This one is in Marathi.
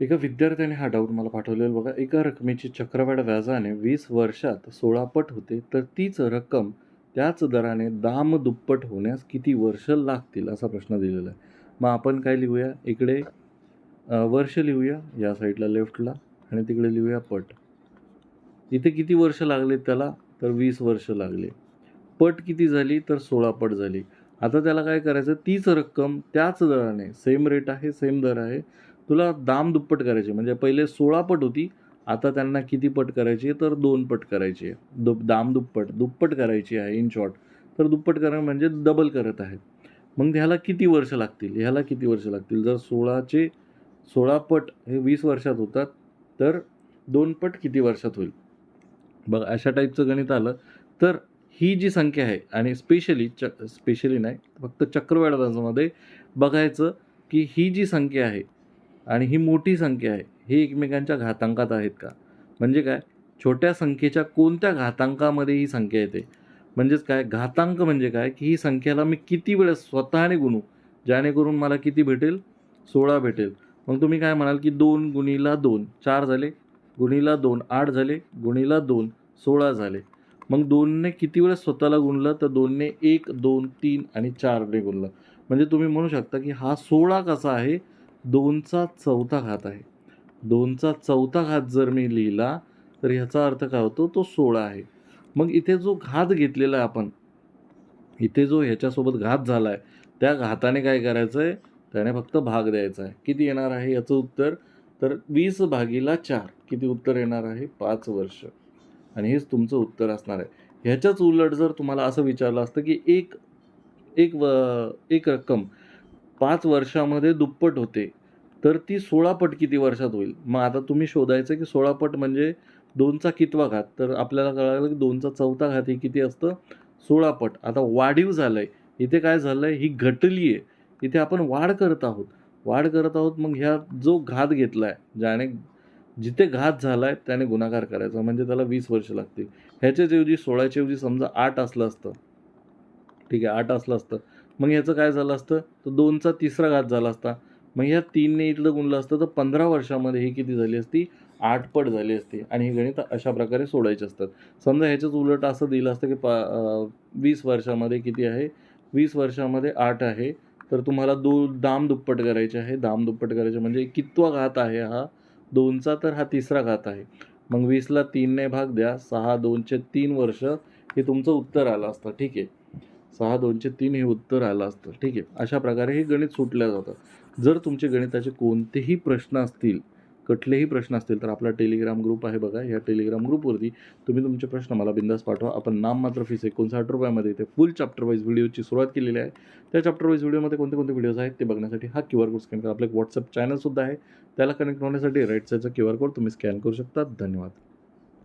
एका विद्यार्थ्याने हा डाऊट मला पाठवलेला. बघा एका रकमेची चक्रवाढ व्याजाने वीस वर्षात सोळा पट होते तर तीच रक्कम त्याच दराने दाम दुप्पट होण्यास किती वर्ष लागतील असा प्रश्न दिलेला आहे. मग आपण काय लिहूया? इकडे वर्ष लिहूया या साईडला लेफ्टला आणि तिकडे लिहूया पट. इथे किती वर्ष लागले त्याला? तर वीस वर्ष लागले. पट किती झाली? तर सोळा पट झाली. आता त्याला काय करायचं? तीच रक्कम त्याच दराने सेम रेट आहे सेम दर आहे. तुला दाम दुप्पट करायची. म्हणजे पहिले सोळा पट होती आता त्यांना किती पट करायची आहे? तर दोन पट करायची आहे. दु दाम दुप्पट. दुप्पट करायची आहे इन शॉर्ट तर दुप्पट करणं म्हणजे डबल करत आहेत. मग ह्याला किती वर्ष लागतील? ह्याला किती वर्ष लागतील? जर सोळाचे सोळा पट हे वीस वर्षात होतात तर दोन पट किती वर्षात होईल? बघ अशा टाईपचं गणित आलं तर ही जी संख्या आहे आणि स्पेशली च स्पेशली नाही फक्त चक्रवाढ व्याजामध्ये बघायचं की ही जी संख्या आहे आणि ही मोठी संख्या आहे. ही एकमेकांच्या घातांकात आहेत का? म्हणजे काय? छोट्या संख्येच्या कोणत्या घातांकामध्ये ही संख्या येते? म्हणजेच काय? घातांक म्हणजे काय? की ही संख्याला मी किती वेळेस स्वतःने गुणू? जेणेकरून मला किती भेटेल? सोळा भेटेल. मग तुम्ही काय म्हणाल की दोन गुणीला दोन चार झाले गुणीला दोन आठ झाले गुणीला दोन सोळा झाले. मग दोनने किती वेळेस स्वतःला गुणलं? तर दोनने एक दोन तीन आणि चारने गुणलं. म्हणजे तुम्ही म्हणू शकता की हा सोळा कसा आहे? दोनचा चौथा घात आहे. दोनचा चौथा घात जर मी लिहिला तर ह्याचा अर्थ काय होतो? तो सोळा आहे. मग इथे जो घात घेतलेला आहे आपण इथे जो ह्याच्यासोबत घात झाला आहे त्या घाताने काय करायचं आहे त्याने फक्त भाग द्यायचा आहे. किती येणार आहे याचं उत्तर? तर वीस भागीला चार. किती उत्तर येणार आहे? पाच वर्ष. आणि हेच तुमचं उत्तर असणार आहे. ह्याच्याच उलट जर तुम्हाला असं विचारलं असतं की एक एक व एक रक्कम पाच वर्षामध्ये दुप्पट होते. तर ती सोळा पट किती वर्षात होईल? मग आता तुम्ही शोधायचं की सोळा पट म्हणजे दोनचा कितवा घात? तर आपल्याला कळालं की दोनचा चौथा घात हे किती असतं? सोळा पट. आता वाढीव झालं आहे इथे काय झालं आहे ही घटली आहे. इथे आपण वाढ करत आहोत. वाढ करत आहोत मग ह्या जो घात घेतला आहे ज्याने जिथे घात झाला आहे त्याने गुणाकार करायचा. म्हणजे त्याला वीस वर्ष लागतील. ह्याच्याच ऐवजी सोळाच्या ऐवजी समजा आठ असलं असतं. ठीक आहे आठ असलं असतं. मग याचं काय झालं असतं? तर दोनचा तिसरा घात झाला असता. मग ह्या तीनने इथलं गुणलं असतं तर पंधरा वर्षामध्ये ही किती झाली असती? आठपट झाली असती. आणि हे गणित अशा प्रकारे सोडायचे असतात. समजा ह्याच्याच उलट असं दिलं असतं की पा वीस वर्षामध्ये किती आहे? वीस वर्षामध्ये आठ आहे. तर तुम्हाला दो दाम दुप्पट करायचे आहे. दाम दुप्पट करायचे म्हणजे कितवा घात आहे हा? दोनचा तर हा तिसरा घात आहे. मग वीसला तीनने भाग द्या. सहा दोनचे तीन वर्ष हे तुमचं उत्तर आलं असतं. ठीक आहे. सहा दोनचे तीन हे उत्तर आलं असतं. ठीक आहे? अशा प्रकारे हे गणित सुटलं जातं. जर तुमचे गणिताचे कोणतेही प्रश्न असतील कुठलेही प्रश्न असतील तर आपला टेलिग्राम ग्रुप आहे बघा. या टेलिग्राम ग्रुपवरती तुम्ही तुमचे प्रश्न मला बिंदास पाठवा. आपण नाम मात्र फीस एकोणसाठ रुपयामध्ये इथे फुल चॅप्टर वाईज व्हिडिओची सुरुवात केलेली आहे. त्या चॅप्टर वाईज व्हिडिओमध्ये कोणते कोणते व्हिडिओज आहेत ते बघण्यासाठी हा क्यू आर कोड स्कॅन करा. आपलं एक व्हॉट्सअप चॅनलसुद्धा आहे. त्याला कनेक्ट होण्यासाठी राईट साईडचा क्यू आर कोड तुम्ही स्कॅन करू शकता. धन्यवाद.